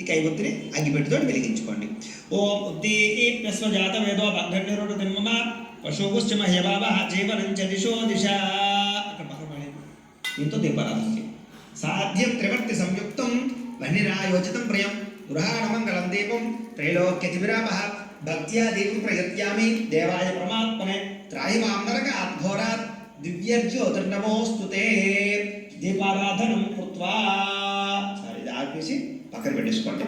ఈ కైవత్తిని అగ్గిపెట్టుతో వెలిగించుకోండి. ఓం ఉద్దీప్యస్వ జాత వేదో బంధన్యురుడు తిమ్మమ పశువుశ్చ మహ్యభావ జీవనం దిశో దిశ. అక్కడ పక్కన పడేయండి. దీంతో దీపారాధన సాధ్యం త్రివర్తి సంయుక్తం వన్నిరాయోచితం ప్రియం. గృహాణమంగళం దీపం త్రైలోక్యతివిరామ భక్త్యా దీపం ప్రయత్యామి దేవాయ పరమాత్మనే. త్రాహి మాం నరక ఆత్ఘోరాత్ దివ్యర్జ్యోతిర్నమోస్తు దీపారాధనం కృత్వా. సరే ఆపేసి పక్కన పెట్టేసుకోండి.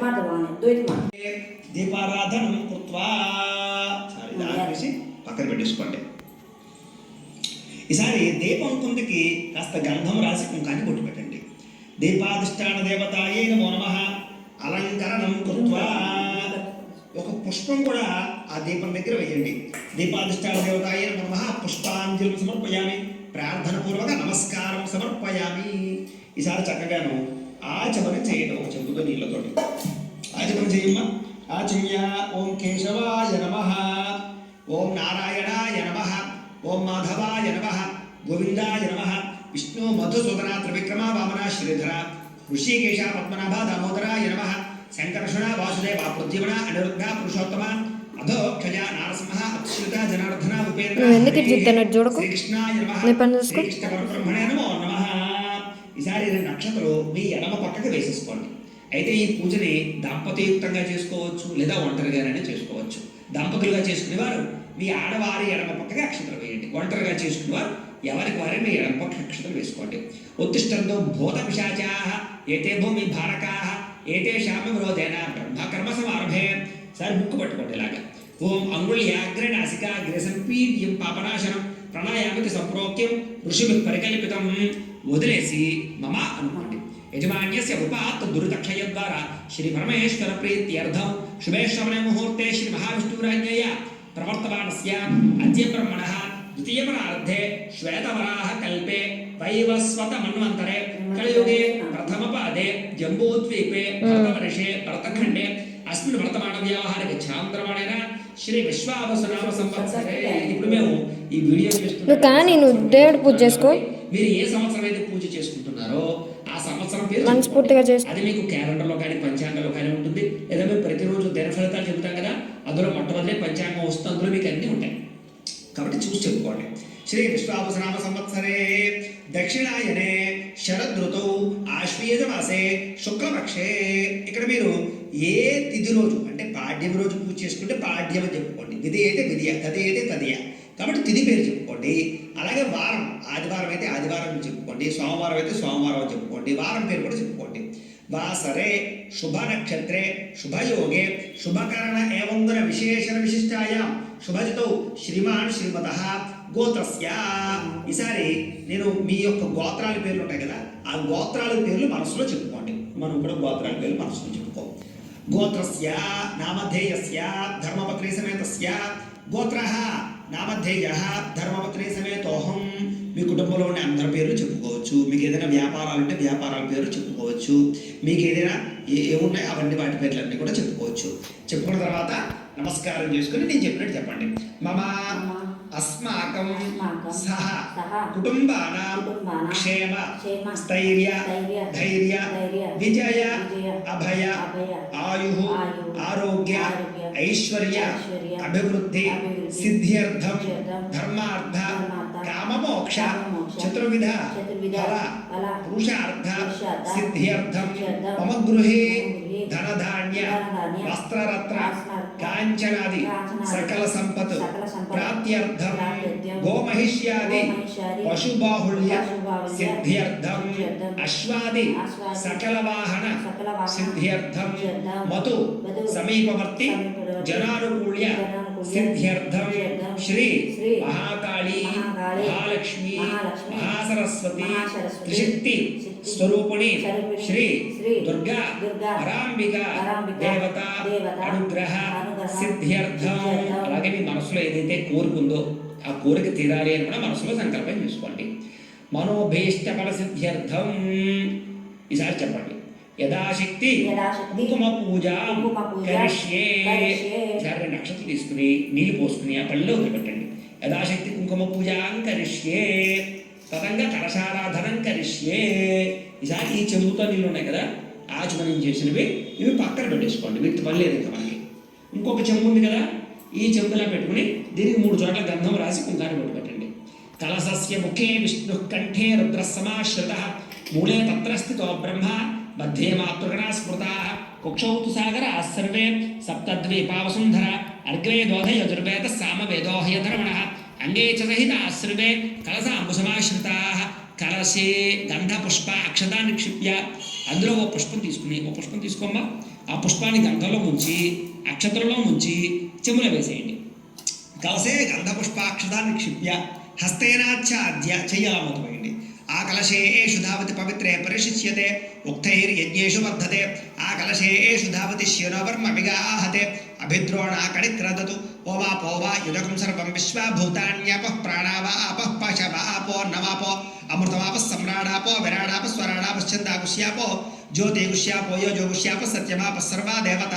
దీపారాధనం కృత్వా పక్కన పెట్టేసుకోండి. ఈసారి దీపం కుందికి కాస్త గంధం రాసి కుంకాన్ని కొట్టి పెట్టండి. దీపాధిష్టాన దేవత నమో నమ. అలంకరణం కృత్వా. ఒక పుష్పం కూడా ఆ దీపం దగ్గర వేయండి. దీపాధిష్టాన దేవతాయే నమ పుష్పాంజలి సమర్పయామి. ప్రార్థన పూర్వక నమస్కారం సమర్పయామి. ఈసారి చక్కగాను ఆచమనం చేయడం ఒక చెంబుతో నీళ్ళతోటి ఆచమనం చేయమ్మా ఆచమ్య ఓం కేశవాయ నమ ఓం నారాయణాయ నమ ఓం మాధవాయ నమ గోవిందాయ నమ విష్ణు మధుసూదన త్రివిక్రమ వామన శ్రీధర ఋషికేశ పద్మనాభ దామోదరాయ నమ శంకర్షణ వాసుదేవ ప్రద్యుమ్న అనిరుద్ధ పురుషోత్తమ అధోక్షజ నారసింహ అచ్యుత జనార్దన ఉపేంద్ర ఎందుకు? చూడకు. శ్రీకృష్ణాయ నమః. శ్రీకృష్ణ పరబ్రహ్మణే నమో నమః ఈసారి ఈ నక్షత్రం మీ ఎడమ పక్కకి వేసేసుకోండి. అయితే ఈ పూజని దంపతియుక్తంగా చేసుకోవచ్చు లేదా ఒంటరిగానే చేసుకోవచ్చు. దంపతులుగా చేసుకునేవారు మీ ఆడవారి ఎడమ పక్కకి అక్షతలు వేయండి. ఒంటరిగా చేసుకునేవారు ఎవరికి వారే మీ ఎడమ పక్క అక్షతలు వేసుకోండి. ఉత్తిష్టంతో భూత పిశాచా ఏతే భూమి భారకా ఏతే శామ విరోధేన బ్రహ్మకర్మ సమారభే సార్ బుక్ పట్టుకోండి ఇలాగా. ఓం అంగుళ్యాగ్ర నాసికాగ్ర సంపీడ్యం పాపనాశనం. ప్రణాయామికి సంప్రోక్యం ఋషిభి పరికల్పితం వదిలేసి మమ అనుకోండి యజమాన్యస్య ఉపాత్త దురితక్షయ ద్వారా శ్రీ పరమేశ్వర ప్రీత్యర్థం శుభే శ్రవణ ముహూర్తే శ్రీ మహావిష్ణురాజ్ఞయ ప్రవర్తమానస్య అద్య బ్రహ్మణః ద్వితీయ ప్రార్థే శ్వేతవరాహ కల్పే వైవస్వత మన్వంతరే కలియుగే ప్రథమ పాదే జంబూద్వీపే భరతవర్షే భరతఖండే. అస్మిన్ వర్తమాన వ్యవహారిక చాంద్రమాణేన శ్రీ విశ్వావసనామ సంవత్సరే ఇప్పుడు మేము ఈ వీడియో చేస్తున్నాం. కానీ నువ్వు దేవుడి పూజ చేసుకో. మీరు ఏ సంవత్సరం అయితే పూజ చేసుకుంటున్నారో ఆ సంవత్సరం పేరు మనస్ఫూర్తిగా చేసుకో అది మీకు క్యాలెండర్లో కానీ పంచాంగంలో కానీ ఉంటుంది. లేదా మేము ప్రతిరోజు దిన ఫలితాలు చెబుతాం కదా అందులో మొట్టమొదటి పంచాంగం వస్తుంది. అందులో మీకు అన్నీ ఉంటాయి. కాబట్టి చూసి చెప్పుకోండి. శ్రీ విశ్వావసనామ సంవత్సరే దక్షిణాయనే శరదృతౌ ఆశ్వీజ మాసే శుక్లపక్షే. ఇక్కడ మీరు ఏ తిథి రోజు? అంటే పాడ్యం రోజు పూజ చేసుకుంటే పాడ్యం అని చెప్పుకోండి. విధి అయితే విధియ తది అయితే తదియ. కాబట్టి తిథి పేరు చెప్పుకోండి. అలాగే వారం ఆదివారం అయితే ఆదివారం చెప్పుకోండి. సోమవారం అయితే సోమవారం చెప్పుకోండి. వారం పేరు కూడా చెప్పుకోండి. వాసరే శుభ నక్షత్రే శుభయోగే శుభకరణ ఏవందర విశేషణ విశిష్టాయాం. శుభజితో శ్రీమాన్ శ్రీమత గోత్రస్య. ఈసారి నేను మీ యొక్క గోత్రాల పేర్లు ఉంటాయి కదా ఆ గోత్రాల పేర్లు మనసులో చెప్పుకోండి. మనం కూడా గోత్రాల పేర్లు మనసులో చెప్పుకోవాలి. గోత్రస్య నామధేయస్య ధర్మపత్రి సమేతస్య. గోత్ర నామధేయ ధర్మపత్రి సమేతోహం మీ కుటుంబంలో ఉండే అందరి పేర్లు చెప్పుకోవచ్చు. మీకు ఏదైనా వ్యాపారాలు ఉంటే వ్యాపారాల పేర్లు చెప్పుకోవచ్చు. మీకు ఏదైనా ఏ ఏమున్నాయి అవన్నీ వాటి పేర్లన్నీ కూడా చెప్పుకోవచ్చు. చెప్పుకున్న తర్వాత నమస్కారం చేసుకుని నేను చెప్పినట్టు చెప్పండి. మమ अस्माकं सह कुटुम्बानां क्षेम स्थैर्य धैर्य विजय अभय आयुः आरोग्य ऐश्वर्य अभिवृद्धि सिद्ध्यर्थं धर्मार्थ काममोक्ष चतुर्विध फल पुरुषार्थ सिद्ध्यर्थं मम गृहे ఐశ్వర్య ఐశ్వర్య అభివృద్ధి అభివృద్ధి సిద్ధ్యర్థం సిద్ధ్యర్థం ధర్మార్థ ధర్మార్థ కామమోక్ష కామమోక్ష చతుర్విధ చతుర్విధ ఫల ఫల పురుషార్థ పురుషార్థ సిద్ధ్యర్థం సిద్ధ్యర్థం మమ గృహే మమ గృహే ధనధాన్య ధనధాన్య వస్త్రరత్న వస్త్రరత్న కాంచనాది కాంచనాది సకల సంపత్ సకల సంపత్ ప్రాప్త్యర్థం ప్రాప్త్యర్థం గోమహిష్యాది గోమహిష్యాది పశుబాహుళ్య పశుబాహుళ్య సిద్ధ్యర్థం సిద్ధ్యర్థం అశ్వాది అశ్వాది సకల వాహన సకల వాహన సిద్ధ్యర్థం సిద్ధ్యర్థం మతు మతు సమీపవర్తి సమీపవర్తి జనానుకూల్య జనానుకూల్య సిద్ధ్యర్థం సిద్ధ్యర్థం శ్రీ శ్రీ మహాకాళీ మహాకాళీ మహాలక్ష్మి మహాలక్ష్మి మహాసరస్వతి మహాసరస్వతి త్రిశక్తి శక్తి స్వరూపిణి శ్రీ దుర్గా పరాంబిక దేవత అనుగ్రహ సిద్ధ్యర్థం. అలాగే మీ మనసులో ఏదైతే కోరుకుందో ఆ కోరిక తీరాలి అని కూడా మనసులో సంకల్పం చేసుకోండి. మనోభీష్ట ఫల సిద్ధ్యర్థం ఈసారి చెప్పండి. యథాశక్తి కుంకుమ పూజ కరిష్యే. కరిష్యే. ఈసారి రెండు నక్షత్రం తీసుకుని నీళ్ళు పోసుకుని ఆ పళ్ళలో వదిలిపెట్టండి యథాశక్తి కుంకుమ పూజ కరిష్యే. తదంగా కలశారాధనం కరిష్యే. ఈసారి ఈ చెంబుతో నీళ్ళు ఉన్నాయి కదా ఆచమనం చేసినవి ఇవి పక్కన పెట్టేసుకోండి వీటితో పని లేదు ఇంకా మనకి ఇంకొక చెంబు ఉంది కదా ఈ చెంబులా పెట్టుకుని దీనికి మూడు చోట్ల గంధం రాసి కుంకాన్ని పెట్టు పెట్టండి. కలసస్య ముఖే విష్ణు కంఠే రుద్ర సమాశ్రిత మూలే తత్రస్థితో బ్రహ్మ మధ్యే మాతృగణా స్మృత. కుక్షౌతు సాగర సర్వే సప్తద్వీపావసుంధర అర్గ్వే దోధ యజుర్వేద సామవేదోహయధర్మణ అంగే చ సహిత సర్వే కలసాంబుసమాశ్రితా కలసే గంధ పుష్ప అక్షతాన్ని క్షిప్య అందులో ఓ పుష్పం తీసుకుని ఓ పుష్పం తీసుకోమ్మా. ఆ పుష్పాన్ని గంధంలో ముంచి అక్షతలలో ముంచి చెమున వేసేయండి. కలసే గంధపుష్పాక్షదాన్ని క్షిప్య హస్తేనాచ్ఛాద్య చెయ్యలమవుతుంది ఆ కలశే శుధావతి పవిత్రే పరిశిష్యతే ఉక్తైర్యజ్ఞేషు వర్ధతే. ఆ కలశే శుధావతి ధావతి విగాహతే అభిద్రోణ అభిద్రోణా కణిక్రదతు ఓవా పోవా యుదకం సర్వం విశ్వభూతాన్యాపః ప్రాణావా ఆపః పశవ ఆపో నవాపో అమృతమాప సమ్రాడాపో విరాడాప స్వరాడాపశ్చందాకుశ్యాపో జ్యోతిగుష్యాపో యోజోగుష్యాప సత్యమాప సర్వా దేవత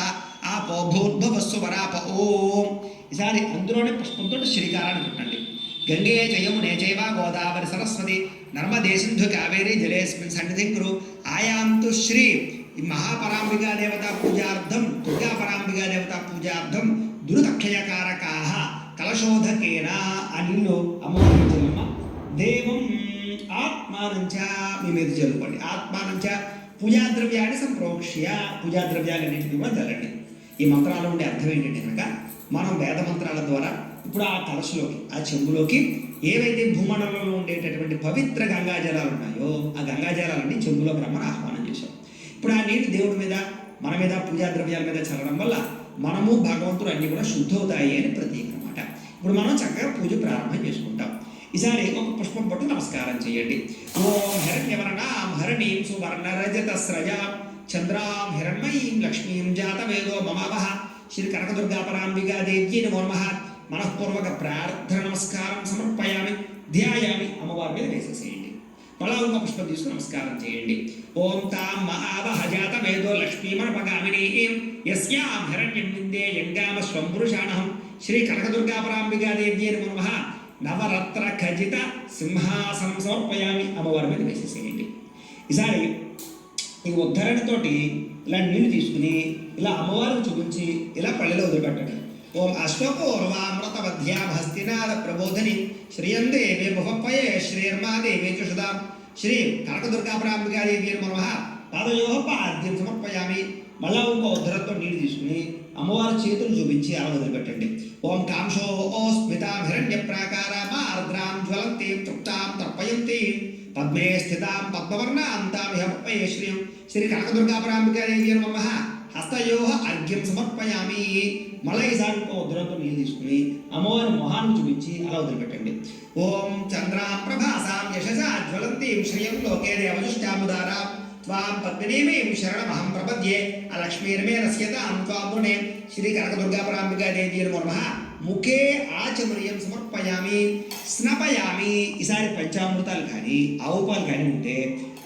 ఆపో భూర్భువస్సు వరాప ఓం. ఈసారి అందులోనే పుష్పంతో శ్రీకారాన్ని పెట్టండి గంగే జయమునే చైవ గోదావరి సరస్వతి నర్మదే సింధు కావేరి జలేస్మిన్ సన్నిధిం కురు. ఆయాంతు శ్రీ ఈ మహాపరాంబికా దేవత పూజార్థం దుర్గా పరాంబికా దేవత పూజార్థం దురుదక్షయకారకా కలశోధకేన అన్ను నీళ్ళు దేవం ఆత్మానంచ మీ మీద చదువుకోండి ఆత్మానంచ పూజాద్రవ్యాన్ని సంప్రోక్ష్య పూజాద్రవ్యాలన్నింటినీ కూడా చల్లండి ఈ మంత్రాలు ఉండే అర్థం ఏంటంటే కనుక మనం వేద మంత్రాల ద్వారా ఇప్పుడు ఆ కలశలోకి ఆ చెంబులోకి ఏవైతే భూమండలంలో ఉండేటటువంటి పవిత్ర గంగా జలాలు ఉన్నాయో ఆ గంగా జలాలన్నీ చెంబులోకి రమ్మని ఆహ్వానం చేశాం. ఇప్పుడు ఆ నీటి దేవుడి మీద మన మీద పూజా ద్రవ్యాల మీద చల్లడం వల్ల మనము భగవంతుడు అన్నీ కూడా శుద్ధవుతాయి అని ప్రతీక అనమాట ఇప్పుడు మనం చక్కగా పూజ ప్రారంభం చేసుకుంటాం. ఈసారి ఒక పుష్పం పట్టు నమస్కారం చేయండి. ఓం హిరణ్యవర్ణాం హరణీం సువర్ణ రజత స్రజాం చంద్రాం హిరణ్మయీం లక్ష్మీం జాతవేదో మమావహ. శ్రీ కనకదుర్గా పరాంబికా దేవ్యై నమో నమః. మనఃపూర్వక ప్రార్థన నమస్కారం సమర్పయామి ధ్యాయామి అమ్మవారి మీద వేసేసేయండి. మళ్ళా ఒక పుష్పం తీసుకుని నమస్కారం చేయండి. ఓం తాం మహావహజాత వేదో లక్ష్మీమణ పగామిని హిరణ్యం విందే యంగామ స్వంపురుషాణహం. శ్రీ కనకదుర్గా పరాంబికా దేవ్యై నవరత్న ఖజిత సింహాసనం సమర్పయామి. అమ్మవారి మీద వేసేసేయండి. ఈసారి ఈ ఉద్ధరణతోటి ఇలా నీళ్ళు తీసుకుని ఇలా అమ్మవారికి చూపించి ఇలా పల్లెలో వదిలిపెట్టండి. ఓం అశ్వపూర్వామృతవధ్యాభస్తినాద ప్రబోధిని. శ్రీయందేవే బహుపయే శ్రీర్మాదేవే చుషుదాం శ్రీ కనకదుర్గాపరాంబికాదేవి నమ పాదయోహ పాద్యం సమర్పయామి మళ్ళా ఇంకో ఉద్ధరణతో నీళ్ళు తీసుకుని అమ్మవారి చేతులు చూపించి అలా వదిలిపెట్టండి ఓం కాంశో ఓ స్మితాభిరణ్య ప్రాకార మార్ద్రాం జ్వలంతి తృప్తాం తర్పయంతి పద్మే స్థితాం పద్మవర్ణ అంతామిహ పప్పయే శ్రీం శ్రీ కనకదుర్గాపరాంబికాదేవి నమ హస్తయోహ అర్ఘ్యం సమర్పయామి మళ్ళీ ఈసారి ఇంకో ఉద్ధరణతో నీళ్ళు తీసుకుని అమ్మవారి మొహాన్ని చూపించి అలా వదిలిపెట్టండి. ఓం చంద్ర ప్రభాసాం యశస జ్వలంతీం శ్రియం లోకే దేవజుష్టాముదారాం త్వాం పద్మినీమీం శరణమహం ప్రపద్యే. అలక్ష్మీర్మే రస్యతాం త్వామునే శ్రీ కనకదుర్గా కనకదుర్గాపరాంబికా దేవి నమః ముఖే ఆచమనీయం సమర్పయామి. స్నపయామి. ఈసారి పంచామృతాలు కానీ ఆవు పాలు కానీ ఉంటే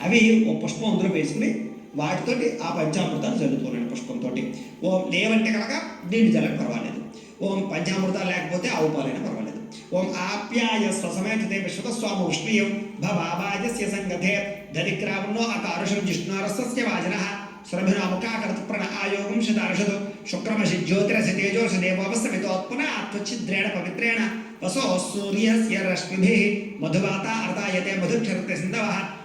అవి ఓ పుష్పం అందులో వేసుకుని వాటితోటి ఆ పంచామృతాలు చల్లుకోనండి పుష్పంతో ఓం లేవంటే కనుక నీటి జలం పర్వాలేదు. ఓం పంచామృతాలు లేకపోతే ఆవు పాలైనా పర్వాలేదు. ఓం ఆప్యాయ స్వసమేతే విశ్వతస్వామ ఉష్ణీయం భవాజస్య సంగతే దరిక్రావణో అకారుషం జిష్ణురస్య వాజన. సురభినాముకాకరత ప్రణ్ ఆయోగం శతార్షదు. శుక్రమసి జ్యోతిరసి తేజోసి దేవోపస్తమితోత్పున త్వచిద్రేణ పవిత్రేణ. వసో సూర్యస్య రశ్మిభిः. మధువాత అర్థాయతే మధుక్షరత్య సింధవः.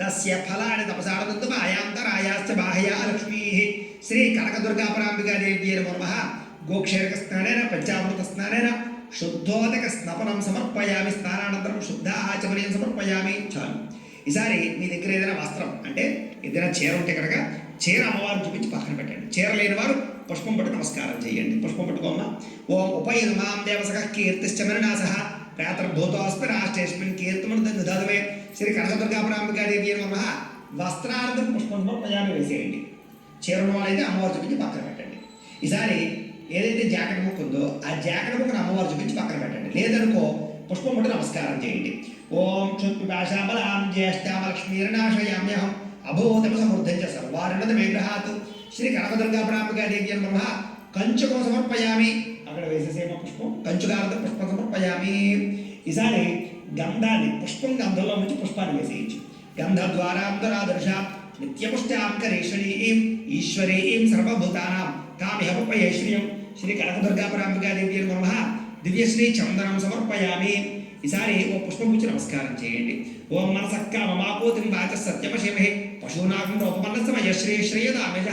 తస్య ఫలాన్ని తపసాడనందుకు తపసాడదుమాయాంతరాయాశ్చ బాహయా లక్ష్మీ శ్రీ కనకదుర్గాపరాంబికా దేవ్యై నమో గోక్షేరక స్నానేన పంచామృత స్నానేన శుద్ధోదక స్నపనం సమర్పయామి స్నానానంతరం శుద్ధ ఆచమనీయం సమర్పయామి చాలు ఈసారి మీ దగ్గర ఏదైనా వస్త్రం అంటే ఏదైనా చీర ఉంటే కనుక చీర అమ్మవారిని చూపించి పక్కన పెట్టండి. చీర లేని వారు పుష్పం పట్టు నమస్కారం చేయండి. పుష్పం పట్టుకోమ్మా ఓం ఉపయుమాం దేవసక కీర్తిశ్చమరణాసహ మరణాస ప్రాతర్భూతోస్మి రాష్ట్రేస్మిన్ కీర్తమను దదాదమే శ్రీ కనకదుర్గాపరాంబికాదేవి నమ వస్త్రార్థం పుష్పంలో సమర్పయామి వేసేయండి. చీర వాళ్ళైతే అమ్మవారి చూపించి పక్కన పెట్టండి. ఈసారి ఏదైతే జాకెట్ ముక్క ఉందో ఆ జాకెట్ ముక్కను అమ్మవారు చూపించి పక్కన పెట్టండి. లేదనుకో పుష్పం ముట్టి నమస్కారం చేయండి. ఓం క్షుత్పిపాశామలాం జ్యేష్ఠామలక్ష్మీర్నాశయామ్యహం అభూతమ సమృద్ధం చ సర్వారుణత విగ్రహాత్. శ్రీ కనకదుర్గా ప్రాంబికా దేవి అని బ్రహ్మ కంచుకం సమర్పయామి అక్కడ వేసేసేమ పుష్పం. కంచుకాలతో పుష్పం సమర్పయామి. ఈసారి గంధాన్ని పుష్పం గంధంలో నుంచి పుష్పాన్ని వేసేయచ్చు. గంధ గంధద్వారాంతరాదర్శ నిత్యపుష్టాంకరేశ్వరీం ఏం సర్వభూతానాం కామిహ పయశ్రియం శ్రీ కనకదుర్గా పరాంబికా దేవి అని బ్రహ్మ దివ్యశ్రీ చందనం సమర్పయామి. ఈసారి ఓ పుష్పం నమస్కారం చేయండి. ఓం మనసక్కామ మమాకోతిం వాచ సత్యమశిమహే. పశూనాగం రూపమన్నసమయ శ్రీ శ్రేయదామజ.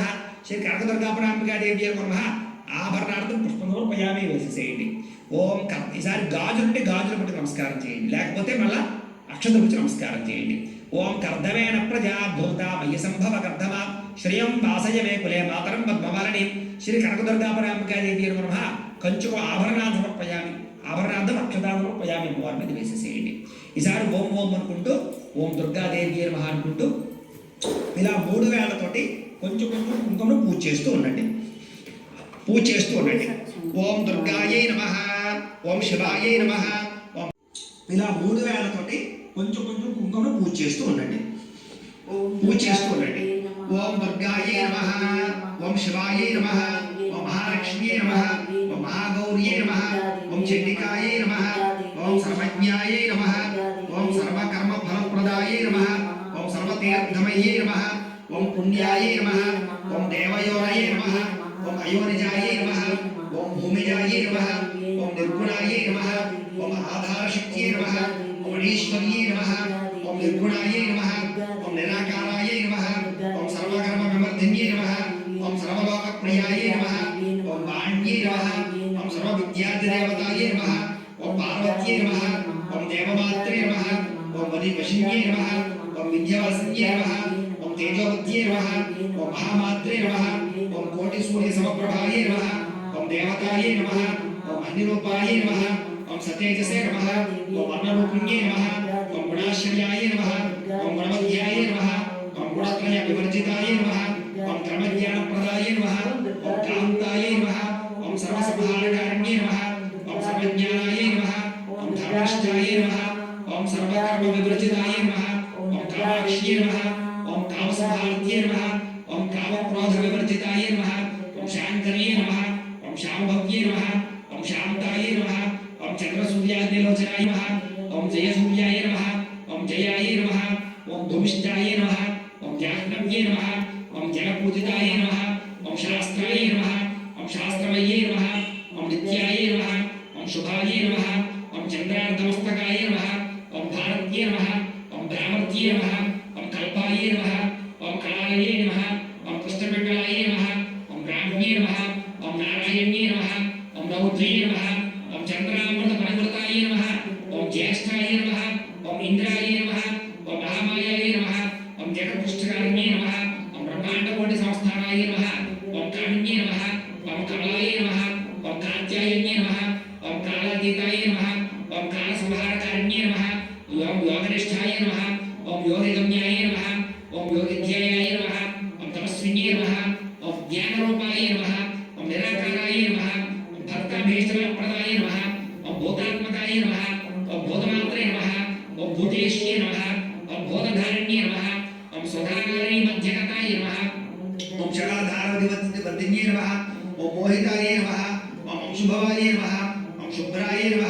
శ్రీ కనకదుర్గా పరాంబికా దేవి అని బ్రహ్మ ఆభరణార్థం పుష్పం పయామి వేసేసేయండి ఓం కర్ ఈసారి గాజులుంటే గాజులు పట్టి నమస్కారం చేయండి. లేకపోతే మళ్ళా అక్షత వచ్చి నమస్కారం చేయండి. ఓం కర్దమేణ ప్రజా భూత మయ్య సంభవ కర్ధమ శ్రేయం వాసయమే కులే మాతరం పద్మమాలని శ్రీ కనకదుర్గా పరాంబికాదేవి అని బ్రహ్మ కంచుకు ఆభరణార్థం పయామి ఆభరణార్థం అక్షతార్థం పయామి అమ్మవారి మీద వేసేసేయండి ఈసారి ఓం ఓం అనుకుంటూ ఓం దుర్గాదేవి అని మహా అనుకుంటూ ఇలా మూడు వేళ్ళతోటి కొంచెం కొంచెం కుంకుమను పూజ చేస్తూ ఉండండి. పూజ చేస్తూ ఉండండి ఓం దుర్గాయై నమ ఓం శివాయై నమ ఓం ఇలా మూడు వేలతోటి కొంచెం కొంచెం కుంకుమను పూజ చేస్తూ ఉండండి. పూజ చేస్తూ ఉండండి. ఓం దుర్గాయై నమ ఓం శివాయై నమ వశిన్యై నమ ఓం విద్యావసిన్యై నమ ఓం తేజోవత్యై నమ ఓం మహామాత్రే నమ ఓం కోటి సూర్య సమప్రభాయై నమ ఓం దేవతాయై నమ ఓం అగ్నిరూపాయై నమ ఓం సతేజసే నమ ఓం అన్నరూపిణ్యై నమ ఓం గుణాశ్రయాయై నమ ఓం గుణమధ్యాయై నమ ఓం గుణత్రయ వివర్జితాయై నమ ఓం క్రమజ్ఞానప్రదాయై నమ ఓం కాంతాయై నమ ఓం సర్వసంహారకారిణ్యై నమ ఓం సర్వజ్ఞానాయై నమ ఓం ధర్మష్టాయై నమ ఓం సర్వకర్మ వివర్జితాయై నమ ఓం కామాక్ష్యై నమ ఓం కామసంహార్త్యై నమ ఓం కామక్రోధ వివర్జితాయై నమ ఓం శాంకర్యై నమ ఓం శాంభవ్యై నమ ఓం శాంతాయై నమ ఓం చంద్రసూర్యాగ్నిలోచనాయ నమ ఓం ఓం జగత్పుష్టకారిణ్యై శుభ్రాయ నమ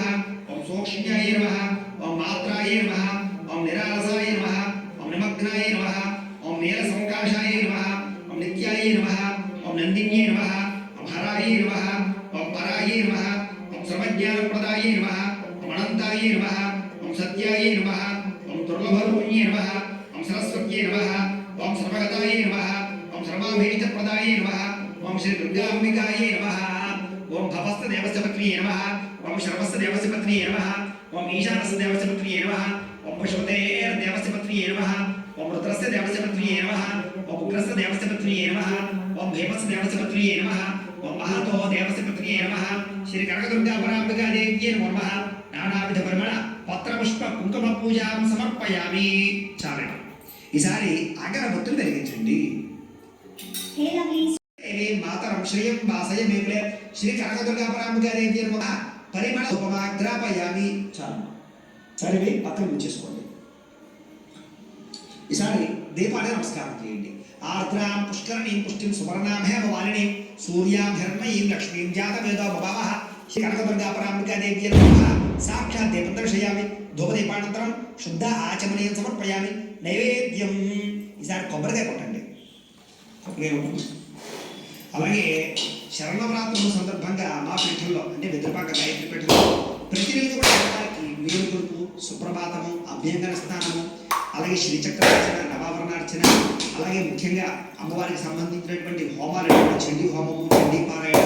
ఓం సూక్ష్మ్యాయ ఓం ఉగ్రస్య దేవస్య పత్నియే నమ. ఓం భీమస్య దేవస్య పత్నియే నమ. ఓం మహాతో దేవస్య పత్నియే నమ. శ్రీ కనకదుర్గా పరాంబికా దేవ్యే నమో నానావిధ పరిమళ పత్రపుష్ప కుంకుమ పూజాం సమర్పయామి. చాలండి ఈసారి అగరబత్తులు వెలిగించండి మాతరం శ్రియం వాసయ మేకులే. శ్రీ కనకదుర్గా పరాంబికాదేవి నమః. పరిమళ ఉపమాగ్రాపయామి చాలు. సరే పక్కన ఉంచేసుకోండి ఈసారి దీపాన్ని నమస్కారం చేయండి. ఆర్ద్రాం పుష్కరణీం పుష్టిం సువర్ణాం వాలిని సూర్యాం హిరణ్మయీం లక్ష్మీం జాతవేదో భవావః శ్రీ కనకదుర్గా సాక్షాత్ దీపం దర్శయామి ధూపదీపానంతరం శుద్ధ ఆచమనీయం సమర్పయామి నైవేద్యం ఈసారి కొబ్బరికాయ కొట్టండి. కొబ్బరికాయ కొట్టండి. అలాగే శరణవరాత్రుల సందర్భంగా మా పీఠంలో అంటే వెదురుపాక గాయత్రి పీఠంలో ప్రతిరోజు కూడా అమ్మవారికి కొడుకు సుప్రభాతము అభ్యంగన స్నానము అలాగే శ్రీచక్రార్చన నవాభరణార్చన అలాగే ముఖ్యంగా అమ్మవారికి సంబంధించినటువంటి హోమాలు అంటే చండీ హోమము చండీ పారాయణ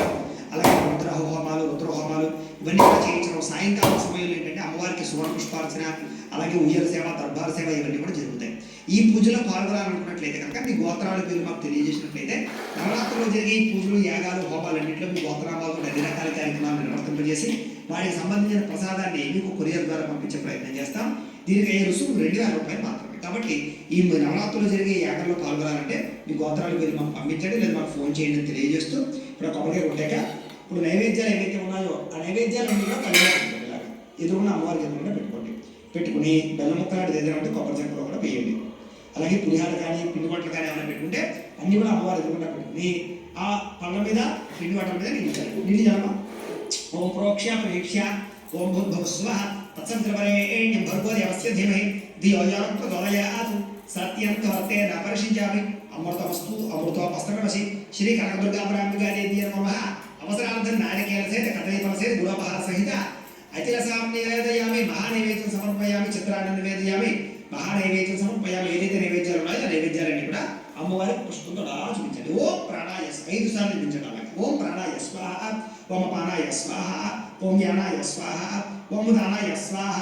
అలాగే రుద్ర హోమాలు రుద్ర హోమాలు ఇవన్నీ కూడా చేయించడం. సాయంకాలం సమయంలో ఏంటంటే అమ్మవారికి సువర్ణ పుష్పార్చన అలాగే ఉయ్యల సేవ దర్బార్ సేవ ఇవన్నీ కూడా జరుగుతాయి. ఈ పూజలో పాల్గొనాలనుకున్నట్లయితే కనుక మీ గోత్రాల పేరు మాకు తెలియజేసినట్లయితే నవరాత్రిలో జరిగే ఈ పూజలు యాగాలు హోమాలన్నింటిలో మీ గోత్రామాలతో అన్ని రకాల కార్యక్రమాలను నిర్వర్తింపజేసి వాటికి సంబంధించిన ప్రసాదాన్ని మీకు కొరియర్ ద్వారా పంపించే ప్రయత్నం చేస్తాం. దీనికి అయ్యే రుసుము రెండు వేల రూపాయలు మాత్రమే. కాబట్టి ఈ నవరాత్రులు జరిగే యాత్రలో పాల్గొనాలంటే మీ గోత్రాలు మీరు మాకు పంపించండి లేదా మాకు ఫోన్ చేయండి అని తెలియజేస్తూ ఇప్పుడు కొబ్బరికాయ కొట్టాక ఇప్పుడు నైవేద్యాలు ఏవైతే ఉన్నాయో ఆ నైవేద్యాలు కూడా కళ్యాణం పెట్టుకోండి ఎదురున్న అమ్మవారికి ఎదురుకుండా పెట్టుకోండి. పెట్టుకుని బెల్లం ముక్కలాంటిది ఏదైనా ఉంటే కొబ్బరి చెక్కలో కూడా వేయండి. అలాగే పులిహార కానీ పిండి వంటలు కానీ ఏమైనా పెట్టుకుంటే అన్ని కూడా అమ్మవారి ఎదురుకుండా పెట్టుకుని ఆ పళ్ళ మీద పిండి వంటల మీద నీళ్ళు చల్లండి ఓం ప్రోక్ష ప్రేక్ష ఓం భూర్భువ స్వః తత్సంద్రవరేణ్యం భర్గో దేవస్య ధీమహి ధియో యో నః ప్రచోదయాత్ సత్యం కవర్తే న పరిశించామి అమృతమస్తు అమృతోపస్తకమసి శ్రీ కనకదుర్గాపరాంబికా దేవి నమః అవసరార్థం నారికేల సహిత కదలీఫల సహిత గుణోపహార సహిత అతిరసాం నివేదయామి మహానైవేద్యం సమర్పయామి చిత్రాన్ని నివేదయామి మహానైవేద్యం సమర్పయామి ఏదైతే నైవేద్యాలు ఉన్నాయో ఆ నైవేద్యాలన్నీ కూడా అమ్మవారికి పుష్పంతో అలా చూపించండి ఓం ప్రాణాయ ఐదు సార్లు చూపించండి అలాగే ఓం ప్రాణాయ స్వాహ ఓం పానాయ స్వాహ ఓం యానాయ స్వాహ ఓం దానాయ స్వాహ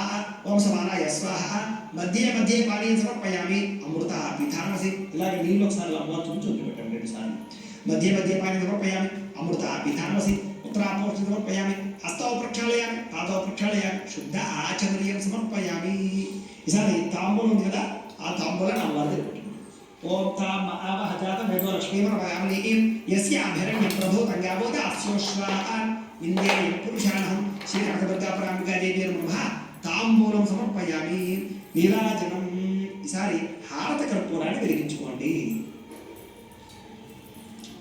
ఓం సమానాయ స్వాహ మధ్య మధ్య పానీయం సమర్పయామి. అమృత పిఠానసి ఇలాగే నీళ్ళు ఒకసారి అమ్మవారు చూపించి పెట్టండి రెండు సార్లు మధ్య మధ్య పానీయం సమర్పయామి. అమృత పిఠానసి ఉత్తరాపోషణ సమర్పయామి. హస్తౌ ప్రక్షాళయామి. పాదవ ప్రక్షాళయామి. శుద్ధ ఆచమనీయం సమర్పయామి. ఈసారి తాంబూలం ఉంది కదా ఆ తాంబూలాన్ని అమ్మవారి దగ్గర పెట్టుకోండి. ఓం తాం ఆవహ జాత మేధో లక్ష్మీమరమయామనీం యస్యాభిరణ్యం ప్రభో తంగాబోధ అస్యోశ్వాన్ విందేయం పురుషాణం శ్రీ కనకదుర్గాపరాంబికాదేవి నమః తాంబూలం సమర్పయామి. నీరాజనం ఈసారి హారత కర్పూరాన్ని వెలిగించుకోండి.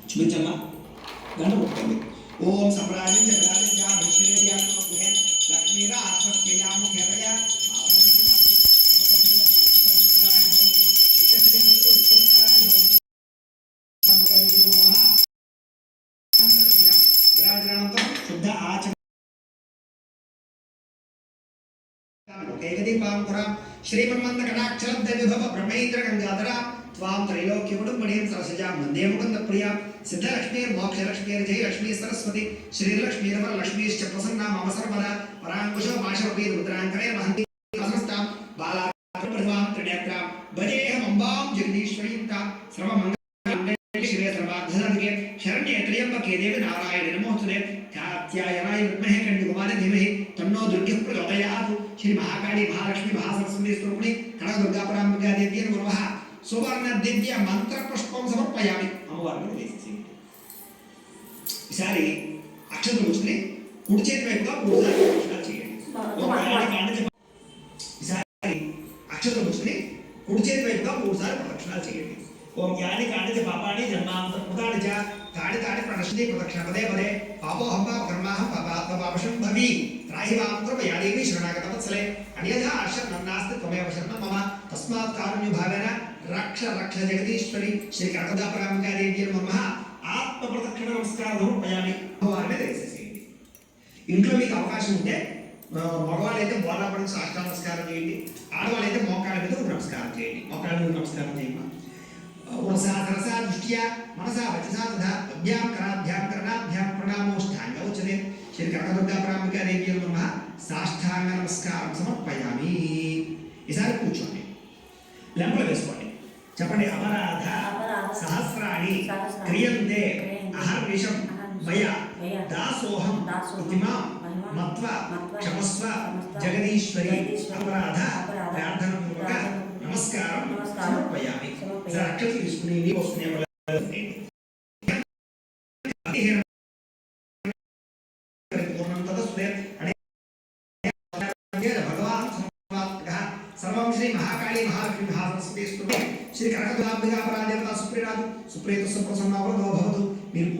చూపించమ్మా. గంట కొట్టుకోండి ఓం సమ్రాజం జగరాజం లక్ష్మీరా ఆత్మఖ్యయాముఖ్యతయా విరాజనంతరం ఏకదీపాంకురం శ్రీమన్మంద కటాక్షరబ్ద విభవ బ్రహ్మేంద్ర గంగాధర త్వాం త్రైలోక్యముడుంబణీం సరసజాం వందే ముకుంద ప్రియ సిద్ధలక్ష్మీర్ మోక్షలక్ష్మీర్ జయలక్ష్మీ సరస్వతి శ్రీలక్ష్మీరవర లక్ష్మీశ్చ ప్రసన్నా మమ సర్వదా పరాంకుశో మాషవపీ రుద్రాంకరే మహంతి సమస్తాం బాలా ప్రతిమాం త్రినేత్రాం భజేహం అంబాం జగదీశ్వరీం తాం శ్రవమంగళ నారాయణ నమోస్తుతే కాత్యాయనాయ విద్మహే కన్యకుమారి ధీమహి తన్నో దుర్గః ప్రచోదయాత్ శ్రీ మహాకాళి మహాలక్ష్మి మహాసరస్వతి స్వరూపిణి కనక దుర్గాపరాంబికా దేవి నమః సువర్ణ దివ్య మంత్ర పుష్పం సమర్పయామి అమ్మవారిని వేసేసి ఈసారి అక్షతలు కూర్చుని కుడి చేతి వైపుగా మూడు సార్లు ప్రదక్షిణాలు చేయండి ఒక ఆయన కాండ చెప్ప- ఈసారి అక్షతలు కూర్చుని కుడి చేతి వైపుగా మూడు సార్లు ప్రదక్షిణాలు చేయండి ఓం యాని కాణిచ పాపాని జన్మాంతర కృతాని చ తాడి తాడి ప్రణశ్ని ప్రదక్షిణ పదే పదే పాపోహం పాప కర్మాహం పాపాత్మ పాపశం భవి త్రాహి మాంత్రమ యాదేవి శరణాగత వత్సలే అన్యథా అశరణం నాస్తి త్వమేవ శరణం మమ తస్మాత్ కారుణ్య భావేన రక్ష రక్ష జగదీశ్వరి శ్రీ కనకదాపరాంబికాదేవి నమః ఆత్మ ప్రదక్షిణ నమస్కారం సమర్పయామి అమ్మవారిని దయచేసేయండి ఇంట్లో మీకు అవకాశం ఉంటే మగవాళ్ళు అయితే బోధాపడి సాష్టాంగ నమస్కారం చేయండి ఆడవాళ్ళైతే మోకాళ్ళ మీద నమస్కారం చేయండి మోకాళ్ళ మీద నమస్కారం చేయండి ఉరసా సరసా దృష్ట్యా మనసా వచసా తథా అభ్యాం కరాభ్యాం కరణాభ్యాం ప్రణామోష్టాంగ ఉచ్యతే శ్రీ కనకదుర్గా ప్రాంబికా దేవి నమ సాష్టాంగ నమస్కారం సమర్పయామి ఈసారి కూర్చోండి లెంపలు వేసుకోండి చెప్పండి అపరాధ అపరాధ సహస్రాణి సహస్రాణి క్రియంతే క్రియంతే అహర్నిశం అహర్నిశం మయ మయ దాసోహం దాసోహం ఇతిమాం మహిమా మత్వ మత్వ క్షమస్వ క్షమస్వ జగదీశ్వరి జగదీశ్వరి అపరాధ అపరాధ ప్రార్థనపూర్వక ప్రార్థనపూర్వక నమస్కారం. సమర్పయామి. రక్షణ తీసుకుని నీ వస్తున్నాయి పూర్ణం తదస్తుతే అనే భగవాన్ సర్వం శ్రీ మహాకాళి మహాలక్ష్మి మహాసరస్వతి శ్రీ కనకదులాబ్దిగా పరాదేవత సుప్రియరాజు సుప్రియత సుప్రసన్నావరదో భవతు. మీరు